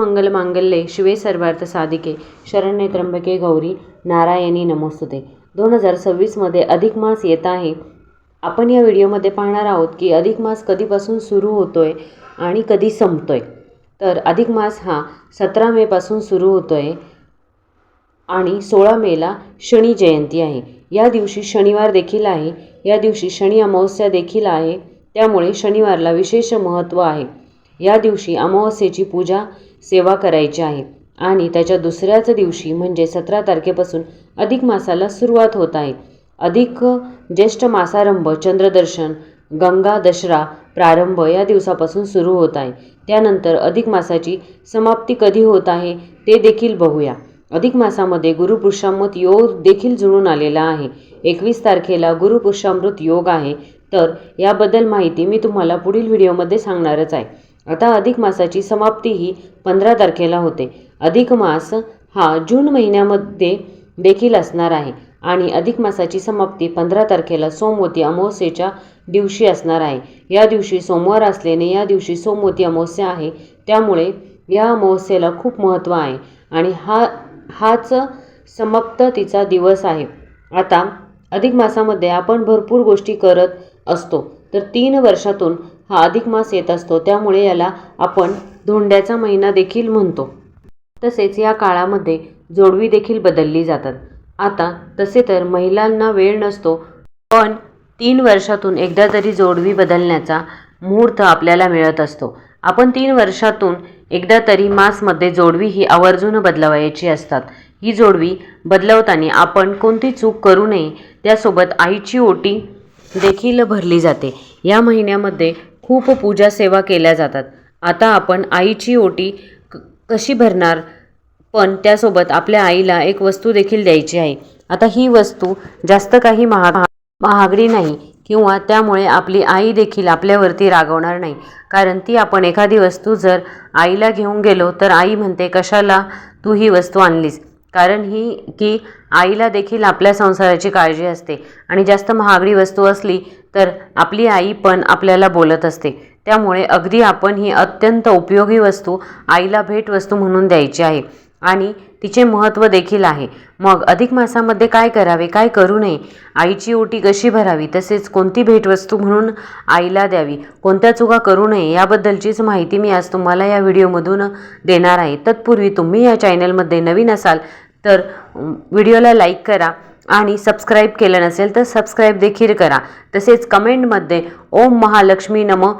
मंगल मांगल्ये शिवे सर्वार्थ साधिके शरण्ये त्र्यंबके गौरी नारायणी नमोस्तुते. दोन हजार सव्वीसमध्ये अधिक मास येत आहे. आपण या व्हिडिओमध्ये पाहणार आहोत की अधिक मास कधीपासून सुरू होतो आहे आणि कधी संपतो आहे तर अधिक मास हा सतरा मेपासून सुरू होतो आहे आणि सोळा मेला शनी जयंती आहे. या दिवशी शनिवार देखील आहे. या दिवशी शनी अमावस्या देखील आहे. त्यामुळे शनिवारला विशेष महत्त्व आहे. या दिवशी अमावस्येची पूजा सेवा करायची आहे. आणि त्याच्या दुसऱ्याच दिवशी म्हणजे सतरा तारखेपासून अधिक मासाला सुरुवात होत आहे. अधिक ज्येष्ठ मासारंभ चंद्रदर्शन गंगा दशरा प्रारंभ या दिवसापासून सुरू होत आहे. त्यानंतर अधिक मासाची समाप्ती कधी होत आहे ते देखील बघूया. अधिक मासामध्ये गुरुपुरुषामृत योग देखील जुळून आलेला आहे. एकवीस तारखेला गुरुपुरुषामृत योग आहे. तर याबद्दल माहिती मी तुम्हाला पुढील व्हिडिओमध्ये सांगणारच आहे. आता अधिक मासाची समाप्ती ही पंधरा तारखेला होते. अधिक मास हा जून महिन्यामध्ये देखील असणार आहे आणि अधिक मासाची समाप्ती पंधरा तारखेला सोमवती अमावस्येच्या दिवशी असणार आहे. या दिवशी सोमवार असल्याने या दिवशी सोमवती अमावस्या आहे. त्यामुळे या अमावस्येला खूप महत्त्व आहे आणि हा हाच समाप्त तिचा दिवस आहे. आता अधिक मासामध्ये आपण भरपूर गोष्टी करत असतो. तर तीन वर्षातून हा अधिक मास येत असतो त्यामुळे याला आपण धोंड्याचा महिना देखील म्हणतो. तसेच या काळामध्ये जोडवी देखील बदलली जातात. आता तसे तर महिलांना वेळ नसतो पण तीन वर्षातून एकदा तरी जोडवी बदलण्याचा मुहूर्त आपल्याला मिळत असतो आपण तीन वर्षातून एकदा तरी मासमध्ये जोडवी ही आवर्जून बदलवायची असतात. ही जोडवी बदलवताना आपण कोणती चूक करू नये त्यासोबत आईची ओटी देखील भरली जाते. या महिन्यामध्ये खूप पूजा सेवा केल्या जातात. आता आपण आईची ओटी क कशी भरणार? पण त्यासोबत आपल्या आईला एक वस्तू देखील द्यायची आहे. आता ही वस्तू जास्त काही महाग महागडी नाही किंवा त्यामुळे आपली आई देखील आपल्यावरती रागवणार नाही. कारण ती आपण एखादी वस्तू जर आईला घेऊन गेलो तर आई म्हणते कशाला तू ही वस्तू आणलीस? कारण ही की आईला देखील आपल्या संसाराची काळजी असते. आणि जास्त महागडी वस्तू असली तर आपली आई पण आपल्याला बोलत असते. त्यामुळे अगदी आपण ही अत्यंत उपयोगी वस्तू आईला भेटवस्तू म्हणून द्यायची आहे. आणि तिचे महत्त्व देखील आहे. मग अधिक मासामध्ये काय करावे काय करू नये? आईची ओटी कशी भरावी? तसेच कोणती भेटवस्तू म्हणून आईला द्यावी? कोणत्या चुका करू नये? याबद्दलचीच माहिती मी आज तुम्हाला या व्हिडिओमधून देणार आहे. तत्पूर्वी तुम्ही या चॅनलमध्ये नवीन असाल तर व्हिडिओला लाईक करा आणि सबस्क्राईब केलं नसेल तर सबस्क्राईब देखील करा. तसेच कमेंटमध्ये ओम महालक्ष्मी नम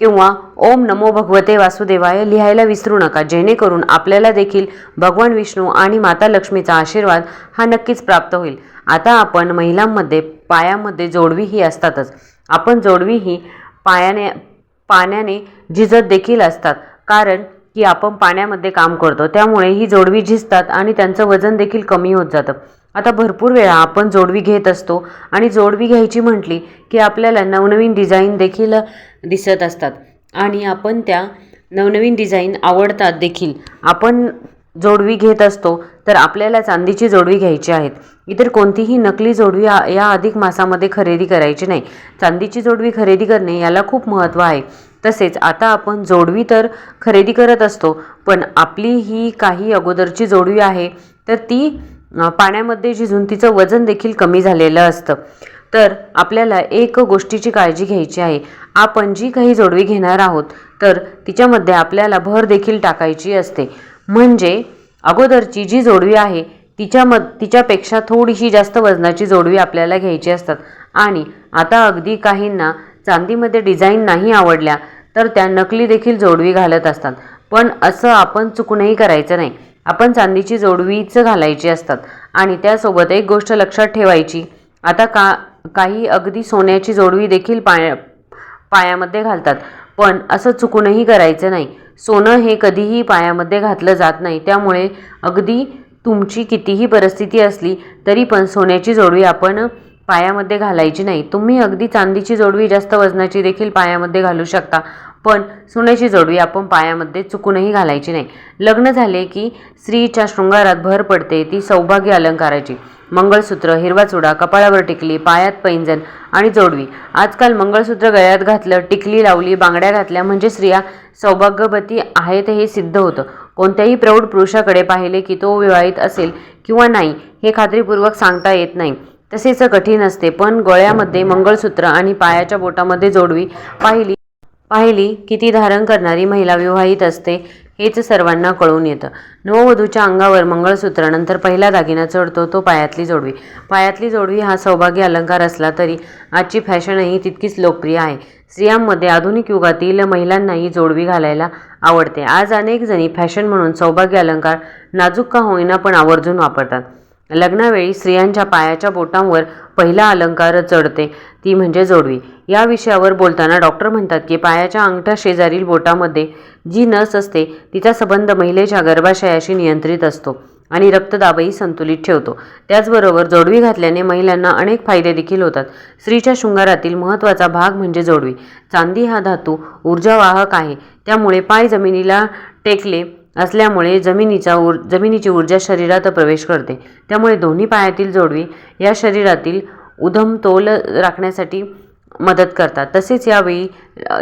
किंवा ओम नमो भगवते वासुदेवाय लिहायला विसरू नका. जेणेकरून आपल्याला देखील भगवान विष्णू आणि माता लक्ष्मीचा आशीर्वाद हा नक्कीच प्राप्त होईल. आता आपण महिलांमध्ये पायामध्ये जोडवी ही असतातच. आपण जोडवी ही पायाने पाण्याने झिजत देखील असतात. कारण की आपण पाण्यामध्ये काम करतो. त्यामुळे ही जोडवी झिजतात आणि त्यांचं वजन देखील कमी होत जातं. आता भरपूर वेळा आपण जोडवी घेत असतो आणि जोडवी घ्यायची म्हटली की आपल्याला नवनवीन डिझाईन देखील दिसत असतात. आणि आपण त्या नवनवीन डिझाईन आवडतात देखील. आपण जोडवी घेत असतो तर आपल्याला चांदीची जोडवी घ्यायची आहेत. इतर कोणतीही नकली जोडवी या अधिक मासामध्ये खरेदी करायची नाही. चांदीची जोडवी खरेदी करणे याला खूप महत्त्व आहे. तसेच आता आपण जोडवी तर खरेदी करत असतो पण आपली ही काही अगोदरची जोडवी आहे तर ती पाण्यामध्ये झिजून तिचं वजन देखील कमी झालेलं असतं. तर आपल्याला एक गोष्टीची काळजी घ्यायची आहे. आपण जी काही जोडवी घेणार आहोत तर तिच्यामध्ये आपल्याला भर देखील टाकायची असते. म्हणजे अगोदरची जी जोडवी आहे तिच्यामध तिच्यापेक्षा थोडीशी जास्त वजनाची जोडवी आपल्याला घ्यायची असतात. आणि आता अगदी काहींना चांदीमध्ये डिझाईन नाही आवडल्या तर त्या नकली देखील जोडवी घालत असतात. पण असं आपण चुकूनही करायचं नाही. आपण चांदीची जोडवीच घालायची असतात. आणि त्यासोबत एक गोष्ट लक्षात ठेवायची. आता का काही अगदी सोन्याची जोडवी देखील पाया पायामध्ये घालतात. पण असं चुकूनही करायचं नाही. सोनं हे कधीही पायामध्ये घातलं जात नाही. त्यामुळे अगदी तुमची कितीही परिस्थिती असली तरी पण सोन्याची जोडवी आपण पायामध्ये घालायची नाही. तुम्ही अगदी चांदीची जोडवी जास्त वजनाची देखील पायामध्ये घालू शकता. पण सोन्याची जोडवी आपण पायामध्ये चुकूनही घालायची नाही. लग्न झाले की स्त्रीच्या शृंगारात भर पडते ती सौभाग्य अलंकाराची. मंगळसूत्र हिरवा चुडा कपाळावर टिकली पायात पैंजण आणि जोडवी. आजकाल मंगळसूत्र गळ्यात घातलं टिकली लावली बांगड्या घातल्या म्हणजे स्त्रिया सौभाग्यवती आहेत हे सिद्ध होतं. कोणत्याही प्रौढ पुरुषाकडे पाहिले की तो विवाहित असेल किंवा नाही हे खात्रीपूर्वक सांगता येत नाही. तसेच कठीण असते पण गळ्यामध्ये मंगळसूत्र आणि पायाच्या बोटामध्ये जोडवी पाहिली पाहिली की ती धारण करणारी महिला विवाहित असते हेच सर्वांना कळून येतं. नववधूच्या अंगावर मंगळसूत्रानंतर पहिला दागिना चढतो तो पायातली जोडवी. पायातली जोडवी हा सौभाग्य अलंकार असला तरी आजची फॅशनही तितकीच लोकप्रिय आहे. स्त्रियांमध्ये आधुनिक युगातील महिलांनाही जोडवी घालायला आवडते. आज अनेक जणी फॅशन म्हणून सौभाग्य अलंकार नाजूक का होईना पण आवर्जून वापरतात. लग्नावेळी स्त्रियांच्या पायाच्या बोटांवर पहिला अलंकार चढते ती म्हणजे जोडवी. या विषयावर बोलताना डॉक्टर म्हणतात की पायाच्या अंगठ्या शेजारील बोटामध्ये जी नस असते तिचा संबंध महिलेच्या गर्भाशयाशी नियंत्रित असतो आणि रक्तदाबही संतुलित ठेवतो. त्याचबरोबर जोडवी घातल्याने महिलांना अनेक फायदे देखील होतात. स्त्रीच्या शृंगारातील महत्त्वाचा भाग म्हणजे जोडवी. चांदी हा धातू ऊर्जावाहक आहे. त्यामुळे पाय जमिनीला टेकले असल्यामुळे जमिनीचा ऊर जमिनीची ऊर्जा शरीरात प्रवेश करते. त्यामुळे दोन्ही पायातील जोडवी या शरीरातील उधम तोल राखण्यासाठी मदत करतात. तसेच यावेळी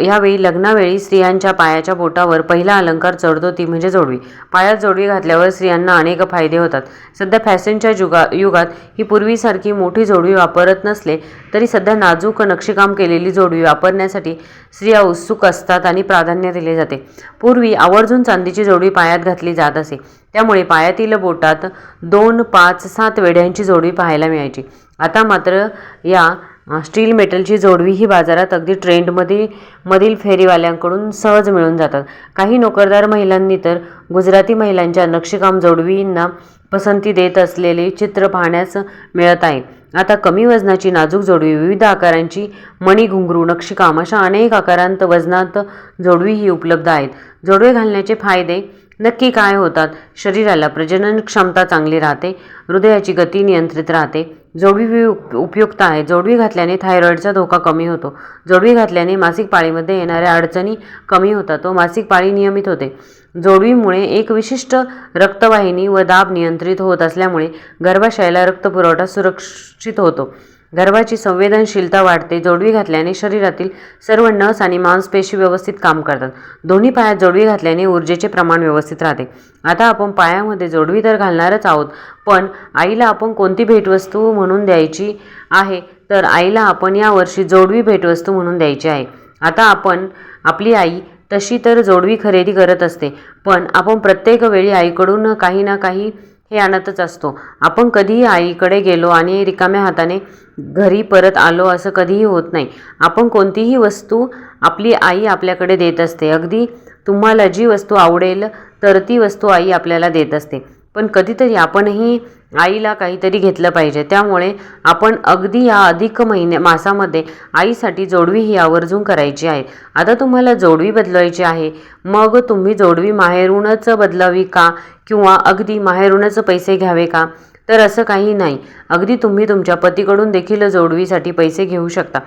यावेळी लग्नावेळी स्त्रियांच्या पायाच्या बोटावर पहिला अलंकार चढतो ती म्हणजे जोडवी. पायात जोडवी घातल्यावर स्त्रियांना अनेक फायदे होतात. सध्या फॅशनच्या युगा युगात ही पूर्वीसारखी मोठी जोडवी वापरत नसले तरी सध्या नाजूक नक्षीकाम केलेली जोडवी वापरण्यासाठी स्त्रिया उत्सुक असतात आणि प्राधान्य दिले जाते. पूर्वी आवर्जून चांदीची जोडवी पायात घातली जात असे. त्यामुळे पायातील बोटात दोन पाच सात वेड्यांची जोडवी पाहायला मिळायची. आता मात्र या स्टील मेटलची जोडवी ही बाजारात अगदी ट्रेंडमध्ये मधील फेरीवाल्यांकडून सहज मिळून जातात. काही नोकरदार महिलांनी तर गुजराती महिलांच्या नक्षीकाम जोडवींना पसंती देत असलेले चित्र पाहण्यास मिळत आहे. आता कमी वजनाची नाजूक जोडवी विविध आकारांची मणी घुंगरू नक्षीकाम अशा अनेक आकारांत वजनात जोडवी ही उपलब्ध आहेत. जोडवे घालण्याचे फायदे नक्की काय होतात? शरीराला प्रजनन क्षमता चांगली राहते हृदयाची गती नियंत्रित राहते जोडवी वि- उपयुक्त आहे. जोडवी घातल्याने थायरॉईडचा धोका कमी होतो. जोडवी घातल्याने मासिक पाळीमध्ये येणाऱ्या अडचणी कमी होतात. व मासिक पाळी नियमित होते. जोडवीमुळे एक विशिष्ट रक्तवाहिनी व दाब नियंत्रित होत असल्यामुळे गर्भाशयाला रक्तपुरवठा सुरक्षित होतो. गर्भाची संवेदनशीलता वाढते जोडवी घातल्याने शरीरातील सर्व नस आणि मांसपेशी व्यवस्थित काम करतात. दोन्ही पायात जोडवी घातल्याने ऊर्जेचे प्रमाण व्यवस्थित राहते. आता आपण पायामध्ये जोडवी तर घालणारच आहोत पण आईला आपण कोणती भेटवस्तू म्हणून द्यायची आहे? तर आईला आपण यावर्षी जोडवी भेटवस्तू म्हणून द्यायची आहे. आता आपण आपली आई तशी तर जोडवी खरेदी करत असते पण आपण प्रत्येक वेळी आईकडून काही ना काही हे आणतच असतो. आपण कधीही आईकडे गेलो आणि रिकाम्या हाताने घरी परत आलो असं कधीही होत नाही. आपण कोणतीही वस्तू आपली आई आपल्याकडे देत असते. अगदी तुम्हाला जी वस्तू आवडेल तर ती वस्तू आई आपल्याला देत असते. पण कधीतरी आपणही आईला काहीतरी घेतलं पाहिजे. त्यामुळे आपण अगदी या अधिक महिन्या मासामध्ये आईसाठी जोडवी ही आवर्जून करायची आहे. आता तुम्हाला जोडवी बदलवायची आहे. मग तुम्ही जोडवी माहेरूनच बदलावी का? किंवा अगदी माहेरूनच पैसे घ्यावे का? तर असं काही नाही. अगदी तुम्ही तुमच्या पतीकडून देखील जोडवीसाठी पैसे घेऊ शकता.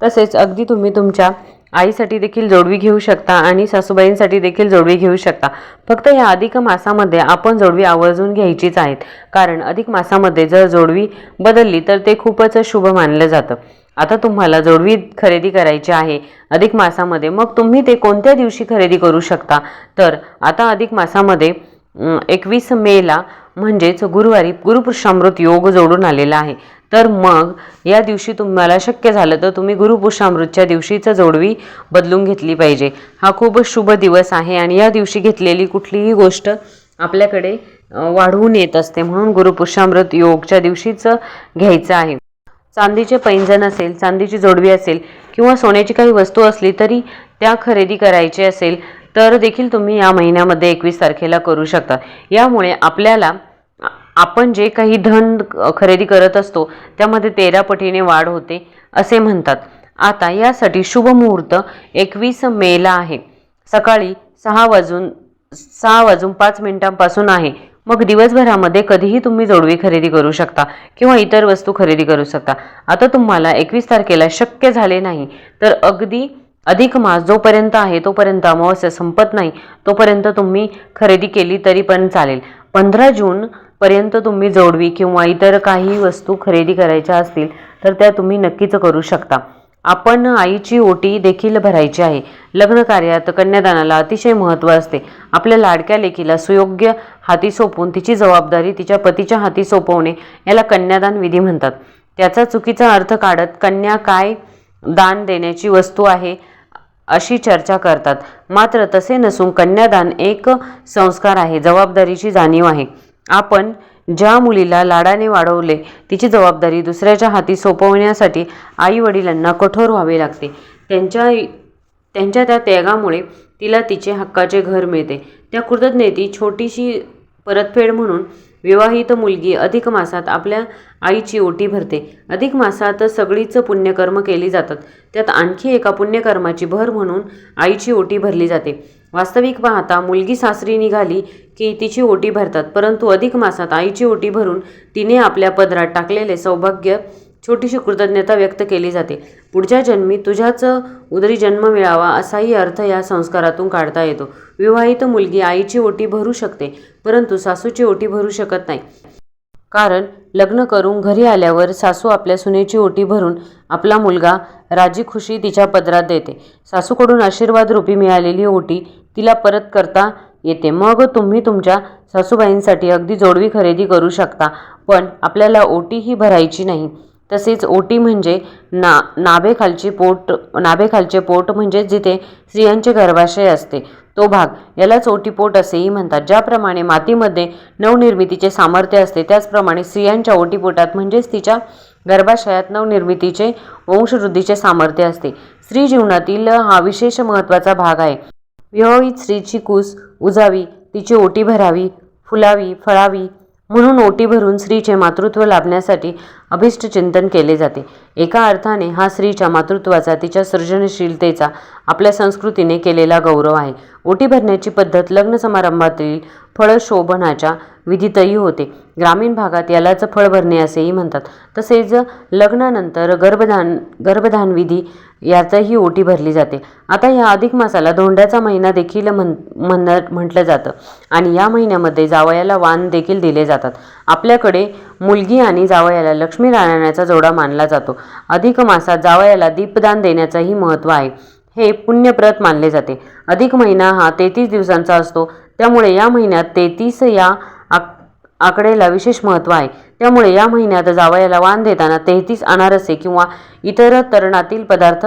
तसेच अगदी तुम्ही तुमच्या आईसाठी देखील जोडवी घेऊ शकता आणि सासूबाईंसाठी देखील जोडवी घेऊ शकता. फक्त ह्या अधिक मासामध्ये आपण जोडवी आवर्जून घ्यायचीच आहेत. कारण अधिक मासामध्ये जर जोडवी बदलली तर ते खूपच शुभ मानलं जातं. आता तुम्हाला जोडवी खरेदी करायची आहे अधिक मासामध्ये मग तुम्ही ते कोणत्या दिवशी खरेदी करू शकता? तर आता अधिक मासामध्ये एकवीस मेला म्हणजेच गुरुवारी गुरुपुरुषामृत योग जोडून आलेला आहे. तर मग या दिवशी तुम्हाला शक्य झालं तर तुम्ही गुरुपुरुषामृतच्या दिवशीचं जोडवी बदलून घेतली पाहिजे. हा खूप शुभ दिवस आहे आणि या दिवशी घेतलेली कुठलीही गोष्ट आपल्याकडे वाढवून येत असते म्हणून गुरुपुरुषामृत योगच्या दिवशीचं घ्यायचं आहे. चांदीचे पैंजण असेल चांदीची जोडवी असेल किंवा सोन्याची काही वस्तू असली तरी त्या खरेदी करायची असेल तर देखील तुम्ही या महिन्यामध्ये एकवीस तारखेला करू शकता. यामुळे आपल्याला आपण जे काही धन खरेदी करत असतो त्यामध्ये तेरा पटीने वाढ होते असे म्हणतात. आता यासाठी शुभ मुहूर्त एकवीस मेला आहे. सकाळी सहा वाजून सहा वाजून पाच मिनिटांपासून आहे. मग दिवसभरामध्ये कधीही तुम्ही जोडवी खरेदी करू शकता किंवा इतर वस्तू खरेदी करू शकता. आता तुम्हाला एकवीस तारखेला शक्य झाले नाही तर अगदी अधिक मास जोपर्यंत आहे तोपर्यंत अमावस्या संपत नाही. तोपर्यंत तुम्ही खरेदी केली तरी पण चालेल. पंधरा जून पर्यंत तुम्ही जोडवी किंवा इतर काही वस्तू खरेदी करायच्या असतील तर त्या तुम्ही नक्कीच करू शकता. आपण आईची ओटी देखील भरायची आहे. लग्न कार्यात कन्यादानाला अतिशय महत्त्व असते. आपल्या लाडक्या लेकीला सुयोग्य हाती सोपवून तिची जबाबदारी तिच्या पतीच्या हाती सोपवणे याला कन्यादान विधी म्हणतात. त्याचा चुकीचा अर्थ काढत कन्या काय दान देण्याची वस्तू आहे अशी चर्चा करतात. मात्र तसे नसून कन्यादान एक संस्कार आहे जबाबदारीची जाणीव आहे. आपण ज्या मुलीला लाडाने वाढवले तिची जबाबदारी दुसऱ्याच्या हाती सोपवण्यासाठी आई वडिलांना कठोर व्हावे लागते. त्यांच्या त्यांच्या त्या त्यागामुळे तिला तिचे हक्काचे घर मिळते. त्या कृतज्ञतेची छोटीशी परतफेड म्हणून विवाहित मुलगी अधिक मासात आपल्या आईची ओटी भरते. अधिक मासात सगळीच पुण्यकर्म केली जातात. त्यात आणखी एका पुण्यकर्माची भर म्हणून आईची ओटी भरली जाते. वास्तविक पाहता मुलगी सासरी निघाली की तिची ओटी भरतात परंतु अधिक मासात आईची ओटी भरून तिने आपल्या पदरात टाकलेले सौभाग्य छोटीशी कृतज्ञता व्यक्त केली जाते. पुढच्या जन्मी तुझ्याच उदरी जन्म मिळावा असाही अर्थ या संस्कारातून काढता येतो. विवाहित मुलगी आईची ओटी भरू शकते परंतु सासूची ओटी भरू शकत नाही. कारण लग्न करून घरी आल्यावर सासू आपल्या सुनेची ओटी भरून आपला मुलगा राजी खुशी तिच्या पदरात देते. सासूकडून आशीर्वाद रूपी मिळालेली ओटी तिला परत करता येते. मग तुम्ही तुमच्या सासूबाईंसाठी अगदी जोडवी खरेदी करू शकता पण आपल्याला ओटी ही भरायची नाही. तसेच ओटी म्हणजे ना नाभेखालची पोट नाभेखालचे पोट म्हणजे जिथे स्त्रियांचे गर्भाशय असते. तो भाग यालाच ओटीपोट असेही म्हणतात. ज्याप्रमाणे मातीमध्ये नवनिर्मितीचे सामर्थ्य असते त्याचप्रमाणे स्त्रियांच्या ओटीपोटात म्हणजेच तिच्या गर्भाशयात नवनिर्मितीचे वंशवृद्धीचे सामर्थ्य असते. स्त्री जीवनातील हा विशेष महत्त्वाचा भाग आहे. विवाहित स्त्रीची कूस उजावी तिची ओटी भरावी फुलावी फळावी म्हणून ओटी भरून स्त्रीचे मातृत्व लाभण्यासाठी अभिष्ट चिंतन केले जाते. एका अर्थाने हा स्त्रीच्या मातृत्वाचा तिच्या सृजनशीलतेचा आपल्या संस्कृतीने केलेला गौरव आहे. ओटी भरण्याची पद्धत लग्न समारंभातील फळशोभनाच्या विधीतही होते. ग्रामीण भागात यालाच फळ भरणे असेही म्हणतात. तसेच लग्नानंतर गर्भधान गर्भधान विधी याचाही ओटी भरली जाते. आता या अधिक मासाला धोंड्याचा महिना देखील म्हण म्हण म्हटलं जातं आणि या महिन्यामध्ये जावयाला वाण देखील दिले जातात. आपल्याकडे मुलगी आणि जावयाला लक्ष्मी नारायणाचा जोडा मानला जातो. अधिक मासात जावयाला दीपदान देण्याचंही महत्त्व आहे. हे पुण्यप्रत मानले जाते. अधिक महिना हा तेहतीस दिवसांचा असतो. त्यामुळे या महिन्यात तेहतीस या आक आकडेला विशेष महत्त्व आहे. त्यामुळे या महिन्यात जावयाला वाण देताना तेहतीस अनारसे किंवा इतर तरणातील पदार्थ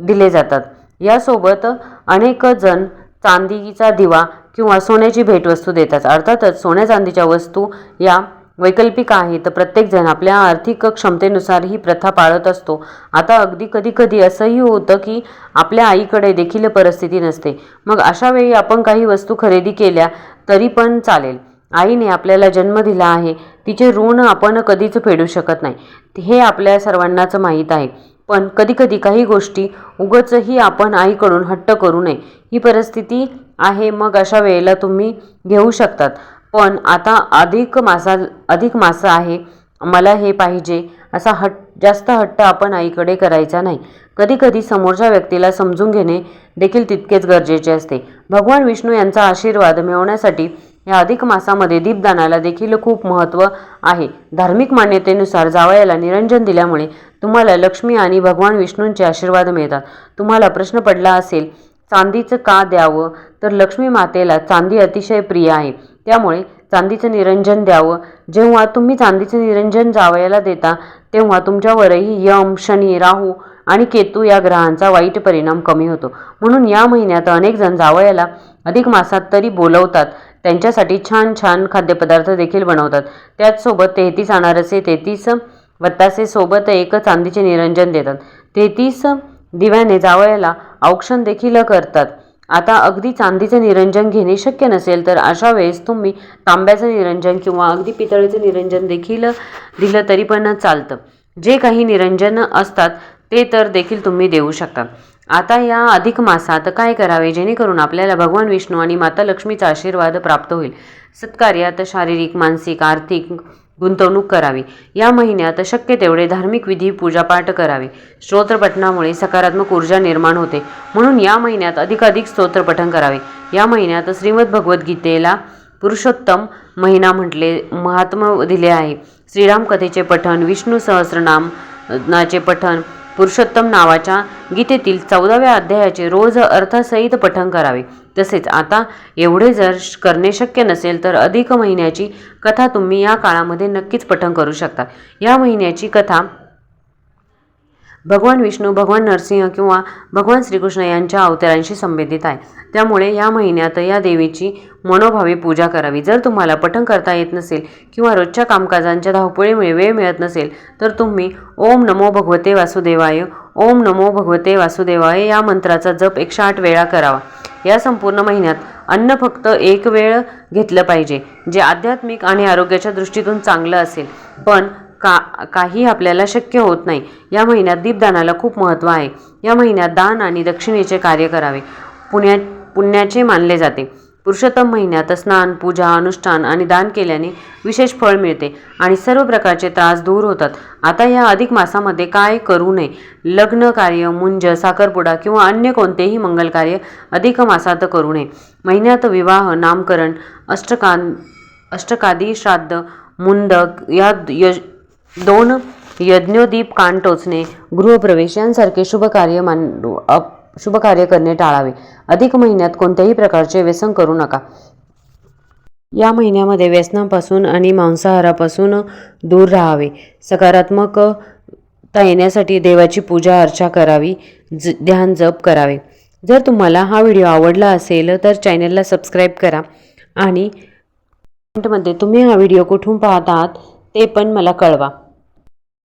दिले जातात. यासोबत अनेक जण चांदीचा दिवा किंवा सोन्याची भेटवस्तू देतात. अर्थातच सोन्या चांदीच्या वस्तू या वैकल्पिक आहे तर प्रत्येकजण आपल्या आर्थिक क्षमतेनुसार ही प्रथा पाळत असतो. आता अगदी कधी कधी असंही होतं की आपल्या आईकडे देखील परिस्थिती नसते. मग अशा वेळी आपण काही वस्तू खरेदी केल्या तरी पण चालेल. आईने आपल्याला जन्म दिला आहे तिचे ऋण आपण कधीच फेडू शकत नाही. हे आपल्या सर्वांनाच माहीत आहे. पण कधीकधी काही गोष्टी उगचही आपण आईकडून हट्ट करू नये. ही परिस्थिती आहे मग अशा वेळेला तुम्ही घेऊ शकतात. पण आता अधिक मासा अधिक मासा आहे. मला हे पाहिजे. असा हट जास्त हट्ट आपण आईकडे करायचा नाही. कधीकधी समोरच्या व्यक्तीला समजून घेणे देखील तितकेच गरजेचे असते. भगवान विष्णू यांचा आशीर्वाद मिळवण्यासाठी या अधिक मासामध्ये दीपदानाला देखील खूप महत्त्व आहे. धार्मिक मान्यतेनुसार जावयाला निरंजन दिल्यामुळे तुम्हाला लक्ष्मी आणि भगवान विष्णूंचे आशीर्वाद मिळतात. तुम्हाला प्रश्न पडला असेल चांदीचं का द्यावं? तर लक्ष्मी मातेला चांदी अतिशय प्रिय आहे. त्यामुळे चांदीचं निरंजन द्यावं. जेव्हा तुम्ही चांदीचं निरंजन जावयाला देता तेव्हा तुमच्यावरही यम शनी राहू आणि केतू या ग्रहांचा वाईट परिणाम कमी होतो. म्हणून या महिन्यात अनेक जण जावयाला अधिक मासात तरी बोलवतात. त्यांच्यासाठी छान छान खाद्यपदार्थ देखील बनवतात. त्याचसोबत तेहतीस अनारसे तेहतीस वत्तासेसोबत एक चांदीचे निरंजन देतात. तेहतीस दिव्याने जावयाला औक्षण देखील करतात. आता अगदी चांदीचं निरंजन घेणे शक्य नसेल तर अशा वेळेस तुम्ही तांब्याचं निरंजन किंवा अगदी पितळेचं निरंजन देखील दिलं तरी पण चालतं. जे काही निरंजन असतात ते तर देखील तुम्ही देऊ शकता. आता या अधिक मासात काय करावे? जेणेकरून आपल्याला भगवान विष्णू आणि माता लक्ष्मीचा आशीर्वाद प्राप्त होईल. सत्कार्यात शारीरिक मानसिक आर्थिक गुंतवणूक करावी. या महिन्यात शक्य तेवढे धार्मिक विधी पूजापाठ करावे. स्तोत्रपठणामुळे सकारात्मक ऊर्जा निर्माण होते. म्हणून या महिन्यात अधिकाधिक स्तोत्रपठण करावे. या महिन्यात श्रीमद भगवद्गीतेला पुरुषोत्तम महिना म्हटले महात्म दिले आहे. श्रीराम कथेचे पठण विष्णू सहस्रनाम नाचे पठण पुरुषोत्तम नावाच्या गीतेतील चौदाव्या अध्यायाचे रोज अर्थसहित पठण करावे. तसेच आता एवढे जर श- करणे शक्य नसेल तर अधिक महिन्याची कथा तुम्ही या काळामध्ये नक्कीच पठण करू शकता. या महिन्याची कथा भगवान विष्णू भगवान नरसिंह किंवा भगवान श्रीकृष्ण यांच्या अवतारांशी संबंधित आहे. त्यामुळे या महिन्यात या देवीची मनोभावे पूजा करावी. जर तुम्हाला पठण करता येत नसेल किंवा रोजच्या कामकाजांच्या धावपळीमुळे वेळ मिळत नसेल तर तुम्ही ओम नमो भगवते वासुदेवाय ओम नमो भगवते वासुदेवाय या मंत्राचा जप एकशे आठ वेळा करावा. या संपूर्ण महिन्यात अन्न फक्त एक वेळ घेतलं पाहिजे जे आध्यात्मिक आणि आरोग्याच्या दृष्टीतून चांगलं असेल. पण का काही आपल्याला शक्य होत नाही. या महिन्यात दीपदानाला खूप महत्त्व आहे. या महिन्यात दान आणि दक्षिणेचे कार्य करावे. पुण्या पुण्याचे मानले जाते. पुरुषोत्तम महिन्यात स्नान पूजा अनुष्ठान आणि दान केल्याने विशेष फळ मिळते आणि सर्व प्रकारचे त्रास दूर होतात. आता या अधिक मासामध्ये काय करू नये? लग्न कार्य मुंज साखरपुडा किंवा अन्य कोणतेही मंगल कार्य अधिक मासात करू नये. महिन्यात विवाह नामकरण अष्टकान अष्टकादी श्राद्ध मुंदक या यज दोन यज्ञोदीप कान टोचणे गृहप्रवेश यांसारखे शुभ कार्य मान अप- शुभ कार्य करणे टाळावे. अधिक महिन्यात कोणत्याही प्रकारचे व्यसन करू नका. या महिन्यामध्ये व्यसनापासून आणि मांसाहारापासून दूर राहावे. सकारात्मकता येण्यासाठी देवाची पूजा अर्चा करावी. ज ध्यान जप करावे. जर तुम्हाला हा व्हिडिओ आवडला असेल तर चॅनलला सबस्क्राईब करा आणि कमेंटमध्ये तुम्ही हा व्हिडिओ कुठून पाहत आहात ते पण मला कळवा.